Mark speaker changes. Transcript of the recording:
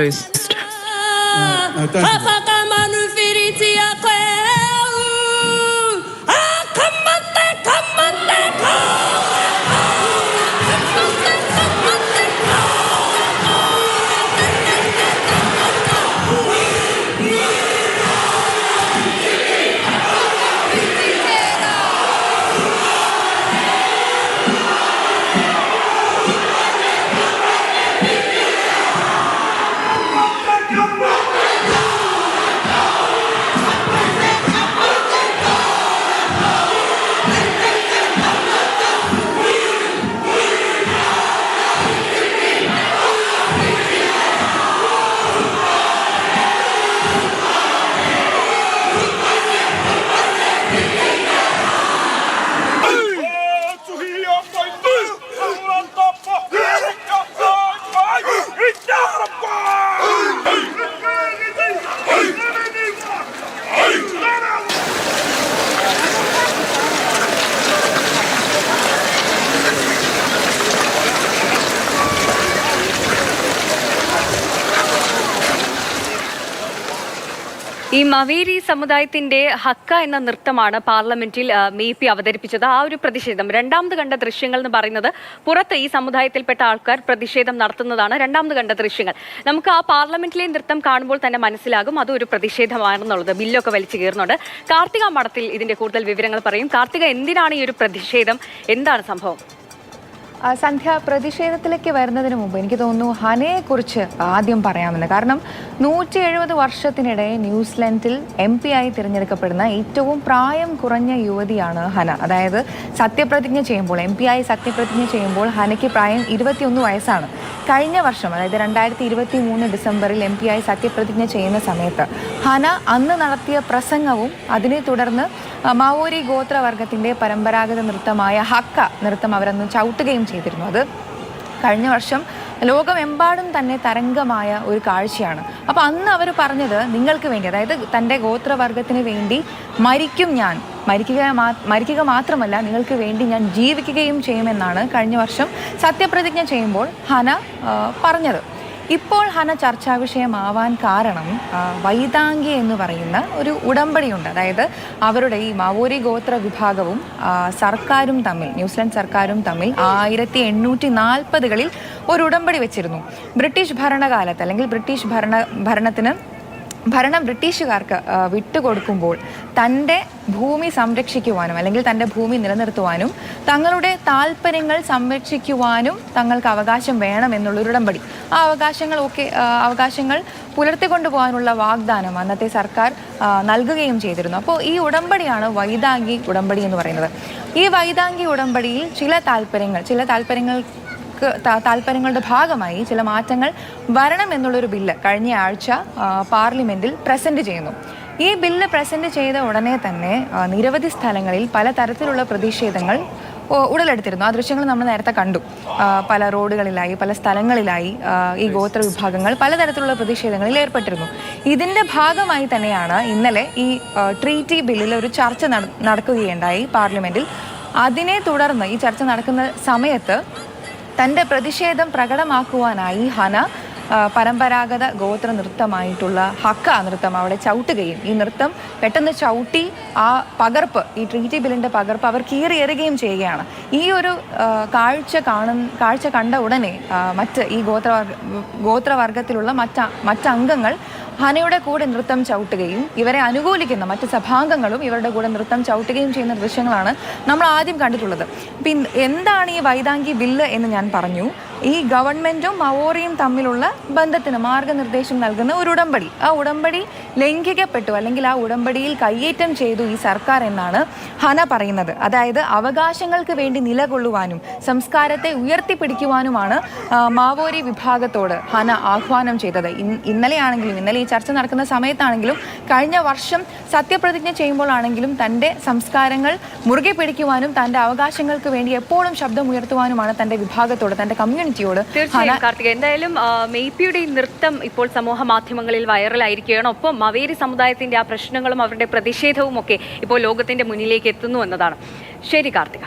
Speaker 1: Post. Uh, no,
Speaker 2: ഈ മവേരി സമുദായത്തിന്റെ hakka എന്ന നൃത്തമാണ് പാർലമെന്റിൽ മെയ് പി അവതരിപ്പിച്ചത്. ആ ഒരു പ്രതിഷേധം രണ്ടാമത് കണ്ട ദൃശ്യങ്ങൾ എന്ന് പറയുന്നത് പുറത്ത് ഈ സമുദായത്തിൽപ്പെട്ട ആൾക്കാർ പ്രതിഷേധം നടത്തുന്നതാണ് രണ്ടാമത് കണ്ട ദൃശ്യങ്ങൾ. നമുക്ക് ആ പാർലമെന്റിലെ നൃത്തം കാണുമ്പോൾ തന്നെ മനസ്സിലാകും അത് ഒരു പ്രതിഷേധമാണെന്നുള്ളത്. ബില്ലൊക്കെ വലിച്ചു കീറുന്നുണ്ട്. കാർത്തിക മഠത്തിൽ ഇതിന്റെ കൂടുതൽ വിവരങ്ങൾ പറയും. കാർത്തിക എന്തിനാണ് ഈ ഒരു പ്രതിഷേധം? എന്താണ് സംഭവം?
Speaker 3: സന്ധ്യ പ്രതിഷേധത്തിലേക്ക് വരുന്നതിന് മുമ്പ് എനിക്ക് തോന്നുന്നു ഹനയെക്കുറിച്ച് ആദ്യം പറയാമെന്ന്. കാരണം നൂറ്റി എഴുപത് വർഷത്തിനിടെ ന്യൂസിലൻഡിൽ എം പി ആയി തിരഞ്ഞെടുക്കപ്പെടുന്ന ഏറ്റവും പ്രായം കുറഞ്ഞ യുവതിയാണ് ഹന. അതായത് സത്യപ്രതിജ്ഞ ചെയ്യുമ്പോൾ എം പി ആയി സത്യപ്രതിജ്ഞ ചെയ്യുമ്പോൾ ഹനയ്ക്ക് പ്രായം ഇരുപത്തിയൊന്ന് വയസ്സാണ്. കഴിഞ്ഞ വർഷം അതായത് രണ്ടായിരത്തി ഇരുപത്തി മൂന്ന് ഡിസംബറിൽ എം പി ആയി സത്യപ്രതിജ്ഞ ചെയ്യുന്ന സമയത്ത് ഹന അന്ന് നടത്തിയ പ്രസംഗവും അതിനെ തുടർന്ന് മാവോരി ഗോത്രവർഗത്തിന്റെ പരമ്പരാഗത നൃത്തമായ ഹക്ക നൃത്തം അവരന്ന് ചവിട്ടുകയും ചെയ്തിരുന്നു. അത് കഴിഞ്ഞ വർഷം ലോകമെമ്പാടും തന്നെ തരംഗമായ ഒരു കാഴ്ചയാണ്. അപ്പോൾ അന്ന് അവർ പറഞ്ഞത് നിങ്ങൾക്ക് വേണ്ടി അതായത് തന്റെ ഗോത്രവർഗത്തിന് വേണ്ടി മരിക്കും ഞാൻ. മരിക്കുക മരിക്കുക മാത്രമല്ല നിങ്ങൾക്ക് വേണ്ടി ഞാൻ ജീവിക്കുകയും ചെയ്യുമെന്നാണ് കഴിഞ്ഞ വർഷം സത്യപ്രതിജ്ഞ ചെയ്യുമ്പോൾ ഹന പറഞ്ഞത്. ഇപ്പോൾ ഹന ചർച്ചാ വിഷയമാവാൻ കാരണം വൈതാങ്കി എന്ന് പറയുന്ന ഒരു ഉടമ്പടിയുണ്ട്. അതായത് അവരുടെ ഈ മാവോരി ഗോത്ര വിഭാഗവും സർക്കാരും തമ്മിൽ ന്യൂസിലൻഡ് സർക്കാരും തമ്മിൽ ആയിരത്തി എണ്ണൂറ്റി നാൽപ്പതുകളിൽ ഒരു ഉടമ്പടി വെച്ചിരുന്നു. ബ്രിട്ടീഷ് ഭരണകാലത്ത് അല്ലെങ്കിൽ ബ്രിട്ടീഷ് ഭരണ ഭരണത്തിന് ഭരണം ബ്രിട്ടീഷുകാർക്ക് വിട്ടുകൊടുക്കുമ്പോൾ തന്റെ ഭൂമി സംരക്ഷിക്കുവാനും അല്ലെങ്കിൽ തന്റെ ഭൂമി നിലനിർത്തുവാനും തങ്ങളുടെ താല്പര്യങ്ങൾ സംരക്ഷിക്കുവാനും തങ്ങൾക്ക് അവകാശം വേണമെന്നുള്ളൊരു ഉടമ്പടി. ആ അവകാശങ്ങൾ അവകാശങ്ങൾ പുലർത്തിക്കൊണ്ടുപോകാനുള്ള വാഗ്ദാനം അന്നത്തെ സർക്കാർ നൽകുകയും ചെയ്തിരുന്നു. അപ്പോൾ ഈ ഉടമ്പടിയാണ് വൈതാംഗി ഉടമ്പടി എന്ന് പറയുന്നത്. ഈ വൈതാംഗി ഉടമ്പടിയിൽ ചില താല്പര്യങ്ങൾ ചില താല്പര്യങ്ങൾ ക്ക് താ- താല്പര്യങ്ങളുടെ ഭാഗമായി ചില മാറ്റങ്ങൾ വരണം എന്നുള്ളൊരു ബില്ല് കഴിഞ്ഞ ആഴ്ച പാർലമെന്റിൽ പ്രസന്റ് ചെയ്യുന്നു. ഈ ബില്ല് പ്രസന്റ് ചെയ്ത ഉടനെ തന്നെ നിരവധി സ്ഥലങ്ങളിൽ പലതരത്തിലുള്ള പ്രതിഷേധങ്ങൾ ഉടലെടുത്തിരുന്നു. ആ ദൃശ്യങ്ങൾ നമ്മൾ നേരത്തെ കണ്ടു. പല റോഡുകളിലായി പല സ്ഥലങ്ങളിലായി ഈ ഗോത്ര വിഭാഗങ്ങൾ പലതരത്തിലുള്ള പ്രതിഷേധങ്ങളിൽ ഏർപ്പെട്ടിരുന്നു. ഇതിന്റെ ഭാഗമായി തന്നെയാണ് ഇന്നലെ ഈ ട്രീറ്റി ബില്ലിൽ ഒരു ചർച്ച നടക്കുകയുണ്ടായി പാർലമെന്റിൽ. അതിനെ തുടർന്ന് ഈ ചർച്ച നടക്കുന്ന സമയത്ത് തന്റെ പ്രതിഷേധം പ്രകടമാക്കുവാനായി ഹന പരമ്പരാഗത ഗോത്ര നൃത്തമായിട്ടുള്ള ഹക്ക നൃത്തം അവിടെ ചവിട്ടുകയും ഈ നൃത്തം പെട്ടെന്ന് ചവിട്ടി ആ പകർപ്പ് ഈ ട്രീറ്റി ബില്ലിന്റെ പകർപ്പ് അവർ കീറിയെറുകയും ചെയ്യുകയാണ്. ഈ ഒരു കാഴ്ച കാണുന്ന കാഴ്ച കണ്ട ഉടനെ മറ്റ് ഈ ഗോത്രവർഗ ഗോത്രവർഗത്തിലുള്ള മറ്റ് മറ്റംഗങ്ങൾ ഹനയുടെ കൂടെ നൃത്തം ചവിട്ടുകയും ഇവരെ അനുകൂലിക്കുന്ന മറ്റ് സഭാംഗങ്ങളും ഇവരുടെ കൂടെ നൃത്തം ചവിട്ടുകയും ചെയ്യുന്ന ദൃശ്യങ്ങളാണ് നമ്മൾ ആദ്യം കണ്ടിട്ടുള്ളത്. എന്താണ് ഈ വൈതാങ്കി ബില്ല് എന്ന് ഞാൻ പറഞ്ഞു. ഈ ഗവൺമെന്റും മവോറിയും തമ്മിലുള്ള ബന്ധത്തിന് മാർഗനിർദ്ദേശം നൽകുന്ന ഒരു ഉടമ്പടി. ആ ഉടമ്പടി ലംഘിക്കപ്പെട്ടു അല്ലെങ്കിൽ ആ ഉടമ്പടിയിൽ കയ്യേറ്റം ചെയ്തു ഈ സർക്കാർ എന്നാണ് ഹന പറയുന്നത്. അതായത് അവകാശങ്ങൾക്ക് വേണ്ടി നിലകൊള്ളുവാനും സംസ്കാരത്തെ ഉയർത്തിപ്പിടിക്കുവാനുമാണ് മാവോരി വിഭാഗത്തോട് ഹന ആഹ്വാനം ചെയ്തത്. ഇന്നലെയാണെങ്കിലും ഇന്നലെ ഈ ചർച്ച നടക്കുന്ന സമയത്താണെങ്കിലും കഴിഞ്ഞ വർഷം സത്യപ്രതിജ്ഞ ചെയ്യുമ്പോഴാണെങ്കിലും തന്റെ സംസ്കാരങ്ങൾ മുറുകെ പിടിക്കുവാനും തന്റെ അവകാശങ്ങൾക്ക് വേണ്ടി എപ്പോഴും ശബ്ദം ഉയർത്തുവാനുമാണ് തന്റെ വിഭാഗത്തോട് തന്റെ കമ്മ്യൂണിറ്റിയോട്
Speaker 2: കാർത്തിക എന്തായാലും മെയ്പിയുടെ ഈ നൃത്തം ഇപ്പോൾ സമൂഹ മാധ്യമങ്ങളിൽ വൈറലായിരിക്കുകയാണ്. ഒപ്പം മവേരി സമുദായത്തിന്റെ ആ പ്രശ്നങ്ങളും അവരുടെ പ്രതിഷേധവും ഒക്കെ ഇപ്പോൾ ലോകത്തിന്റെ മുന്നിലേക്ക് എത്തുന്നു എന്നതാണ്. ശരി കാർത്തിക.